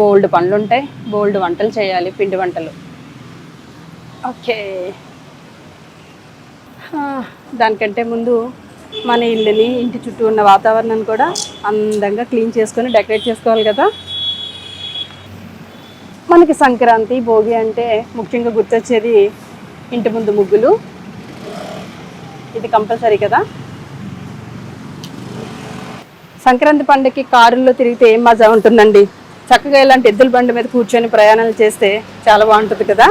బోల్డ్ పనులు ఉంటాయి బోల్డ్ వంటలు చేయాలి పిండి వంటలు. ఓకే. దానికంటే ముందు మన ఇల్లుని ఇంటి చుట్టూ ఉన్న వాతావరణాన్ని కూడా అందంగా క్లీన్ చేసుకొని డెకరేట్ చేసుకోవాలి కదా. మనకి సంక్రాంతి భోగి అంటే ముఖ్యంగా గుర్తొచ్చేది ఇంటి ముందు ముగ్గులు. ఇది కంపల్సరీ కదా. సంక్రాంతి పండుగకి కారుల్లో తిరిగితే ఏం మజా ఉంటుందండి? చక్కగా ఇలాంటి ఎద్దుల బండి మీద కూర్చొని ప్రయాణాలు చేస్తే చాలా బాగుంటుంది కదా.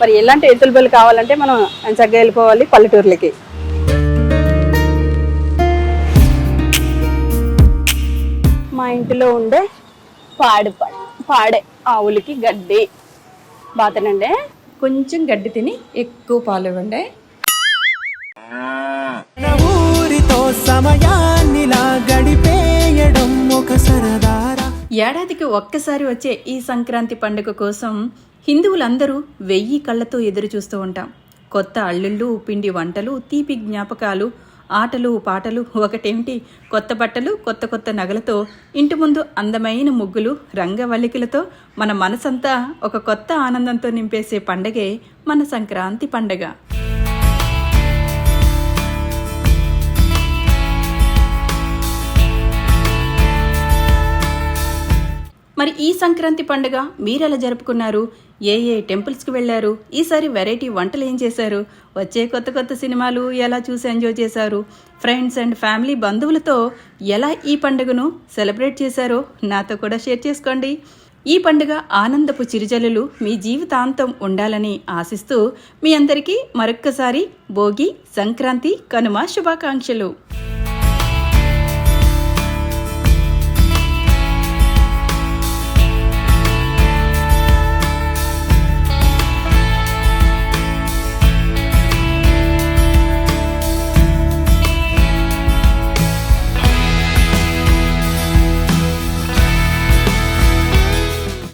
మరి ఎలాంటి ఎద్దుల బండి కావాలంటే మనం చక్కగా వెళ్ళిపోవాలి పల్లెటూర్లకి. మా ఇంటిలో ఉండే పాడి పాడే ఆవులకి గడ్డి. బాతనండి. కొంచెం గడ్డి తిని ఎక్కువ పాలు ఇవ్వండి. సమయా ఏడాదికి ఒక్కసారి వచ్చే ఈ సంక్రాంతి పండుగ కోసం హిందువులందరూ వెయ్యి కళ్ళతో ఎదురు చూస్తూ ఉంటాం. కొత్త అల్లుళ్ళు పిండి వంటలు తీపి జ్ఞాపకాలు ఆటలు పాటలు ఒకటేమిటి? కొత్త బట్టలు కొత్త కొత్త నగలతో ఇంటి ముందు అందమైన ముగ్గులు రంగవల్లికలతో మన మనసంతా ఒక కొత్త ఆనందంతో నింపేసే పండగే మన సంక్రాంతి పండగ. మరి ఈ సంక్రాంతి పండుగ మీరెలా జరుపుకున్నారు? ఏ ఏ టెంపుల్స్కి వెళ్ళారు? ఈసారి వెరైటీ వంటలు ఏం చేశారు? వచ్చే కొత్త కొత్త సినిమాలు ఎలా చూసి ఎంజాయ్ చేశారు? ఫ్రెండ్స్ అండ్ ఫ్యామిలీ బంధువులతో ఎలా ఈ పండుగను సెలబ్రేట్ చేశారో నాతో కూడా షేర్ చేసుకోండి. ఈ పండుగ ఆనందపు చిరుజల్లులు మీ జీవితాంతం ఉండాలని ఆశిస్తూ మీ అందరికీ మరొక్కసారి భోగి సంక్రాంతి కనుమ శుభాకాంక్షలు.